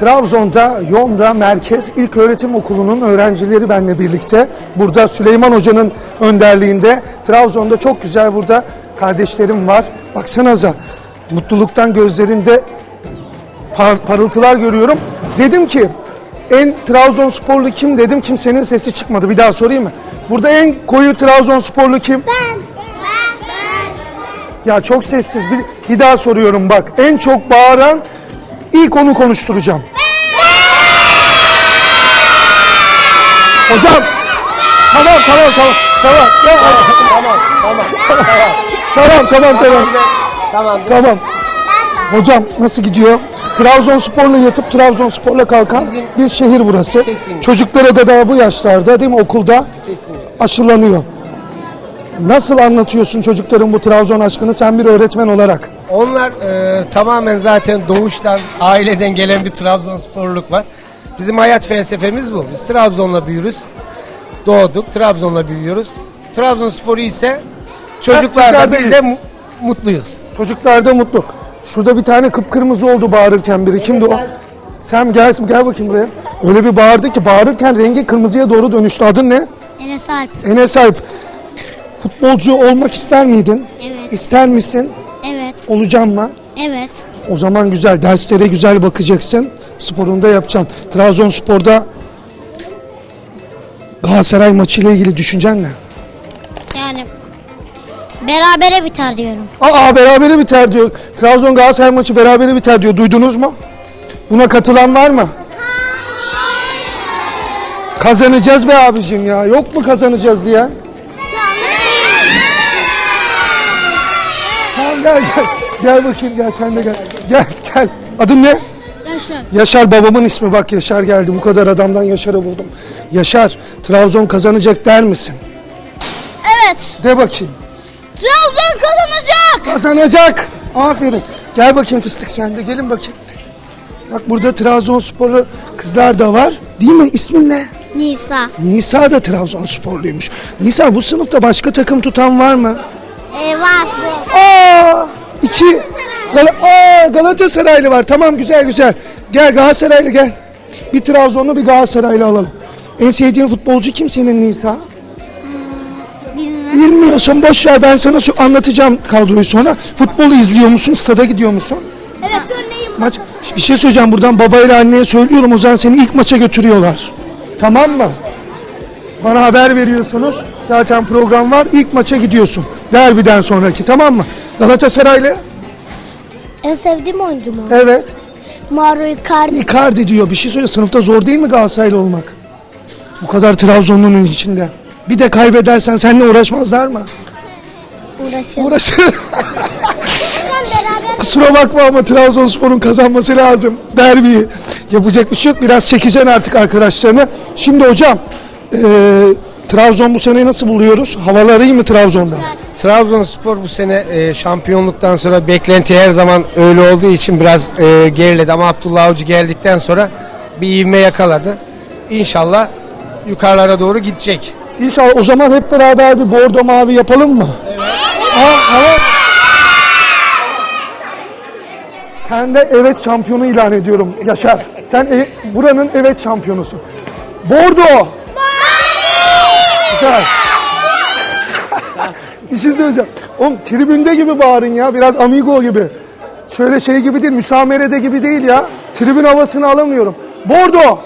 Trabzon'da Yomra Merkez İlköğretim Okulu'nun öğrencileri benimle birlikte. Burada Süleyman Hoca'nın önderliğinde. Trabzon'da çok güzel burada kardeşlerim var. Baksanıza mutluluktan gözlerinde par- parıltılar görüyorum. Dedim ki en Trabzonsporlu kim dedim kimsenin sesi çıkmadı. Bir daha sorayım mı? Burada en koyu Trabzonsporlu kim? Ya çok sessiz. Bir, bir daha soruyorum bak. En çok bağıran ilk onu konuşturacağım. Hocam. s- Tamam tamam tamam. Tamam. Tamam tamam tamam tamam tamam. Tamam. Tamam. Hocam nasıl gidiyor? Trabzonspor'la yatıp Trabzonspor'la kalkan bir şehir burası. Kesinlikle. Çocuklara da daha bu yaşlarda değil mi okulda Kesinlikle. aşılanıyor. Nasıl anlatıyorsun çocukların bu Trabzon aşkını sen bir öğretmen olarak? Onlar e, tamamen zaten doğuştan, aileden gelen bir Trabzonsporluk var. Bizim hayat felsefemiz bu. Biz Trabzon'la büyürüz. Doğduk, Trabzon'la büyüyoruz. Trabzonspor'u ise çocuklar da Çocuklar da biz de mu- mutluyuz. Çocuklar da mutlu. Şurada bir tane kıpkırmızı oldu bağırırken biri. Kimdi o? Sen gel, gel bakayım buraya. Öyle bir bağırdı ki bağırırken rengi kırmızıya doğru dönüştü. Adın ne? Enes Alp. Enes Alp. Futbolcu olmak ister miydin? Evet. İster misin? Olacağım mı? Evet. O zaman güzel. Derslere güzel bakacaksın. Sporunu da yapacaksın. Trabzonspor'da Galatasaray maçıyla ilgili düşüncen ne? Yani berabere biter diyorum. Aa berabere biter diyor. Trabzon Galatasaray maçı berabere biter diyor. Duydunuz mu? Buna katılan var mı? Kazanacağız be abicim ya. Yok mu kazanacağız diye? Gel gel. Gel bakayım gel sen de gel. Gel gel. Adın ne? Yaşar. Yaşar babamın ismi bak Yaşar geldi. Bu kadar adamdan Yaşar'ı buldum. Yaşar Trabzon kazanacak der misin? Evet. De bakayım. Trabzon kazanacak. Kazanacak. Aferin. Gel bakayım fıstık sen de gelin bakayım. Bak burada Trabzonsporlu kızlar da var. Değil mi? İsmin ne? Nisa. Nisa da Trabzonsporluymuş. Nisa bu sınıfta başka takım tutan var mı? Ee, var. Aa! İki Gal- Aa, Galatasaraylı var. Tamam güzel güzel. Gel Galatasaraylı gel. Bir Trabzonlu bir Galatasaraylı alalım. En sevdiğin futbolcu kim senin Nisa? Bilmem. Bilmiyorsun boş ver ben sana şu anlatacağım kadroyu sonra. Futbolu izliyor musun? Stada gidiyor musun? Evet örneğim. Maç bir şey söyleyeceğim buradan babayla anneye söylüyorum o zaman seni ilk maça götürüyorlar. Tamam mı? Bana haber veriyorsunuz. Zaten program var. İlk maça gidiyorsun. Derbiden sonraki tamam mı? Galatasaraylı? En sevdiğim oyuncu mu? Evet. Mauro Icardi. Icardi diyor. Bir şey söyle. Sınıfta zor değil mi Galatasaraylı olmak? Bu kadar Trabzonlu'nun içinde. Bir de kaybedersen seninle uğraşmazlar mı? Uğraşır. beraber. Kusura bakma ama Trabzonspor'un kazanması lazım derbiyi. Yapacak bir şey yok. Biraz çekeceksin artık arkadaşlarını. Şimdi hocam eee, Trabzon bu sene nasıl buluyoruz? Havalar iyi mi Trabzon'da? Trabzonspor bu sene e, şampiyonluktan sonra beklenti her zaman öyle olduğu için biraz e, geriledi ama Abdullah Avcı geldikten sonra bir ivme yakaladı. İnşallah yukarılara doğru gidecek. İnşallah o zaman hep beraber bir bordo mavi yapalım mı? Evet. Aa, evet. Sen de evet şampiyonu ilan ediyorum Yaşar. Sen e- buranın evet şampiyonusun. Bordo. Güzel. bir şey söyleyeceğim. Oğlum tribünde gibi bağırın ya. Biraz amigo gibi. Şöyle şey gibi değil, müsamerede gibi değil ya. Tribün havasını alamıyorum. Bordo.